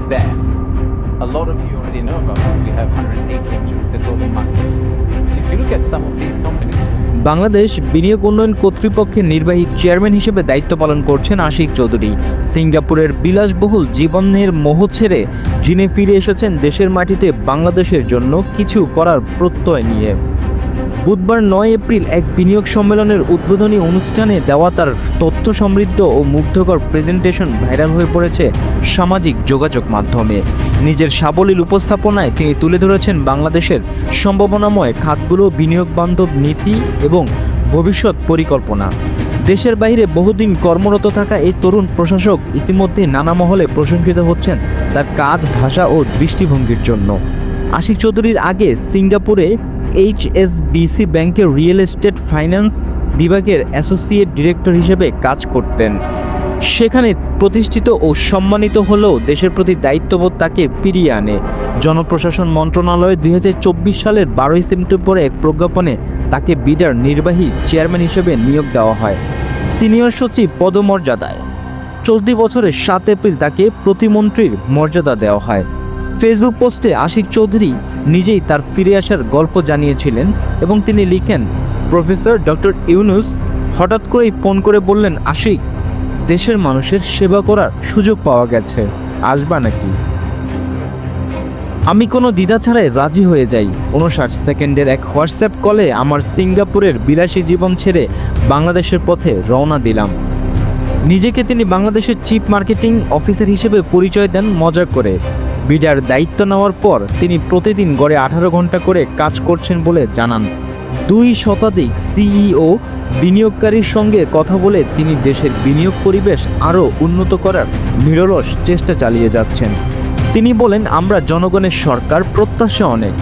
is there. A lot of you already know about it. We have 180 of the global markets. So if you look at some of these companies, Bangladesh বিনিয়োগ উন্নয়ন কর্তৃপক্ষের নির্বাহী chairman হিসেবে দায়িত্ব পালন করছেন আশিক চৌধুরী সিঙ্গাপুরের বিলাসবহুল জীবনের মোহ ছেড়ে জিনে ফিরে এসেছেন দেশের মাটিতে বাংলাদেশের জন্য কিছু করার প্রত্যয় নিয়ে বুধবার নয় এপ্রিল এক বিনিয়োগ সম্মেলনের উদ্বোধনী অনুষ্ঠানে দেওয়া তার তথ্য সমৃদ্ধ ও মুগ্ধকর প্রেজেন্টেশন ভাইরাল হয়ে পড়েছে সামাজিক যোগাযোগ মাধ্যমে। নিজের সাবলীল উপস্থাপনায় তিনি তুলে ধরেছেন বাংলাদেশের সম্ভাবনাময় খাতগুলো, বিনিয়োগ বান্ধব নীতি এবং ভবিষ্যৎ পরিকল্পনা। দেশের বাইরে বহুদিন কর্মরত থাকা এই তরুণ প্রশাসক ইতিমধ্যে নানা মহলে প্রশংসিত হচ্ছেন তার কাজ, ভাষা ও দৃষ্টিভঙ্গির জন্য। আশিক চৌধুরীর আগে সিঙ্গাপুরে এইচএসবিসি ব্যাংকের রিয়েল এস্টেট ফাইন্যান্স বিভাগের অ্যাসোসিয়েট ডিরেক্টর হিসেবে কাজ করতেন। সেখানে প্রতিষ্ঠিত ও সম্মানিত হলেও দেশের প্রতি দায়িত্ববোধ তাকে ফিরিয়ে আনে। জনপ্রশাসন মন্ত্রণালয়ে দুই সালের বারোই সেপ্টেম্বরে এক প্রজ্ঞাপনে তাকে বিডার নির্বাহী চেয়ারম্যান হিসেবে নিয়োগ দেওয়া হয়। সিনিয়র সচিব পদমর্যাদায়। চলতি বছরের সাত এপ্রিল তাকে প্রতিমন্ত্রীর মর্যাদা দেওয়া হয়। ফেসবুক পোস্টে আশিক চৌধুরী নিজেই তার ফিরে আসার গল্প জানিয়েছিলেন এবং তিনি লিখেন, প্রফেসর ডক্টর ইউনুস হঠাৎ করেই ফোন করে বললেন, আশিক, দেশের মানুষের সেবা করার সুযোগ পাওয়া গেছে, আসবা নাকি? আমি কোনো দ্বিধা ছাড়াই রাজি হয়ে যাই। উনষাট সেকেন্ডের এক হোয়াটসঅ্যাপ কলে আমার সিঙ্গাপুরের বিলাসী জীবন ছেড়ে বাংলাদেশের পথে রওনা দিলাম। নিজেকে তিনি বাংলাদেশের চিফ মার্কেটিং অফিসার হিসেবে পরিচয় দেন মজা করে। বিডার দায়িত্ব নেওয়ার পর তিনি প্রতিদিন গড়ে আঠারো ঘণ্টা করে কাজ করছেন বলে জানান। দুই শতাধিক সিইও বিনিয়োগকারীর সঙ্গে কথা বলে তিনি দেশের বিনিয়োগ পরিবেশ আরও উন্নত করার নিরলস চেষ্টা চালিয়ে যাচ্ছেন। তিনি বলেন, আমরা জনগণের সরকার, প্রত্যাশা অনেক।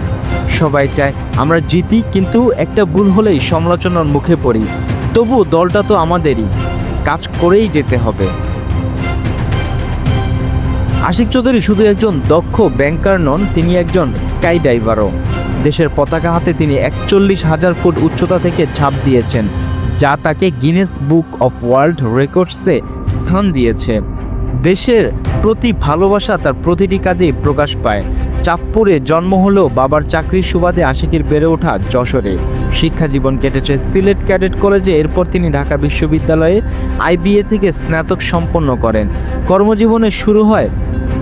সবাই চায় আমরা জিতি, কিন্তু একটা ভুল হলেই সমালোচনার মুখে পড়ি। তবু দলটা তো আমাদেরই। কাজ করেই যেতে হবে। আশিক চৌধুরী শুধু একজন দক্ষ ব্যাংকার নন, তিনি একজন স্কাই ডাইভারও দেশের পতাকা হাতে তিনি একচল্লিশ হাজার ফুট উচ্চতা থেকে ঝাঁপ দিয়েছেন, যা তাকে গিনেস বুক অফ ওয়ার্ল্ড রেকর্ডসে স্থান দিয়েছে। দেশের প্রতি ভালোবাসা তার প্রতিটি কাজেই প্রকাশ পায়। চাঁদপুরে জন্ম হলেও বাবার চাকরির সুবাদে আশিকের বেড়ে ওঠা যশোরে। শিক্ষা জীবন কেটেছে সিলেট ক্যাডেট কলেজে, এরপর তিনি ঢাকা বিশ্ববিদ্যালয়ে আইবিএ থেকে স্নাতক সম্পন্ন করেন। কর্মজীবনে শুরু হয়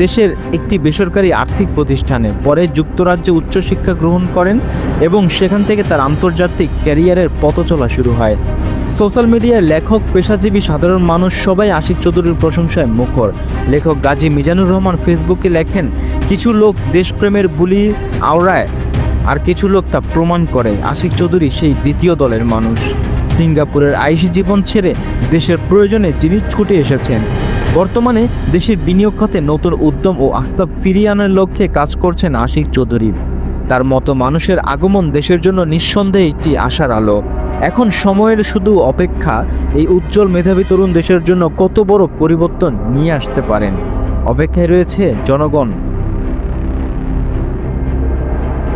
দেশের একটি বেসরকারি আর্থিক প্রতিষ্ঠানে, পরে যুক্তরাজ্যে উচ্চশিক্ষা গ্রহণ করেন এবং সেখান থেকে তার আন্তর্জাতিক ক্যারিয়ারের পথ চলা শুরু হয়। সোশ্যাল মিডিয়ার লেখক, পেশাজীবী, সাধারণ মানুষ সবাই আশিক চৌধুরীর প্রশংসায় মুখর। লেখক গাজী মিজানুর রহমান ফেসবুকে লেখেন, কিছু লোক দেশপ্রেমের বুলি আওড়ায়, আর কিছু লোক তা প্রমাণ করে। আশিক চৌধুরী সেই দ্বিতীয় দলের মানুষ। সিঙ্গাপুরের আইসি জীবন ছেড়ে দেশের প্রয়োজনে যিনি ছুটে এসেছেন বর্তমানে দেশের বিনিয়োগ খাতে নতুন উদ্যম ও আস্থা ফিরিয়ে আনার লক্ষ্যে কাজ করছেন আশিক চৌধুরী। তার মতো মানুষের আগমন দেশের জন্য নিঃসন্দেহে একটি আশার আলো। এখন সময়ের শুধু অপেক্ষা, এই উজ্জ্বল মেধাবী তরুণ দেশের জন্য কত বড় পরিবর্তন নিয়ে আসতে পারেন। অপেক্ষায় রয়েছে জনগণ।